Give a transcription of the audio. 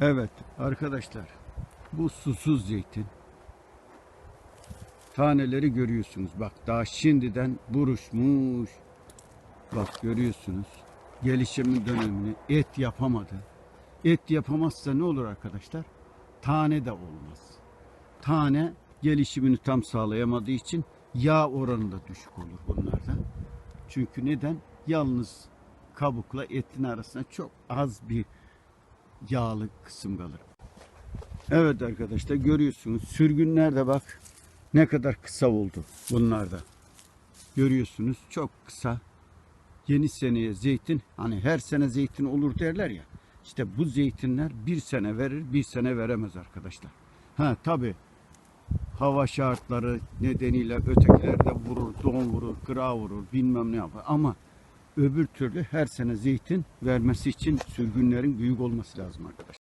Evet arkadaşlar. Bu susuz zeytin. Taneleri görüyorsunuz. Bak daha şimdiden buruşmuş. Bak görüyorsunuz. Gelişimin dönemini et yapamadı. Et yapamazsa ne olur arkadaşlar? Tane de olmaz. Tane gelişimini tam sağlayamadığı için yağ oranı da düşük olur bunlarda. Çünkü neden? Yalnız kabukla etin arasında çok az bir yağlı kısım kalır. Evet arkadaşlar görüyorsunuz sürgünler de bak ne kadar kısa oldu bunlarda. Görüyorsunuz çok kısa. Yeni seneye zeytin hani her sene zeytin olur derler ya. İşte bu zeytinler bir sene verir bir sene veremez arkadaşlar. Ha tabi hava şartları nedeniyle ötekilerde vurur, don vurur, kıra vurur, bilmem ne yapar. Ama öbür türlü her sene zeytin vermesi için sürgünlerin büyük olması lazım arkadaşlar.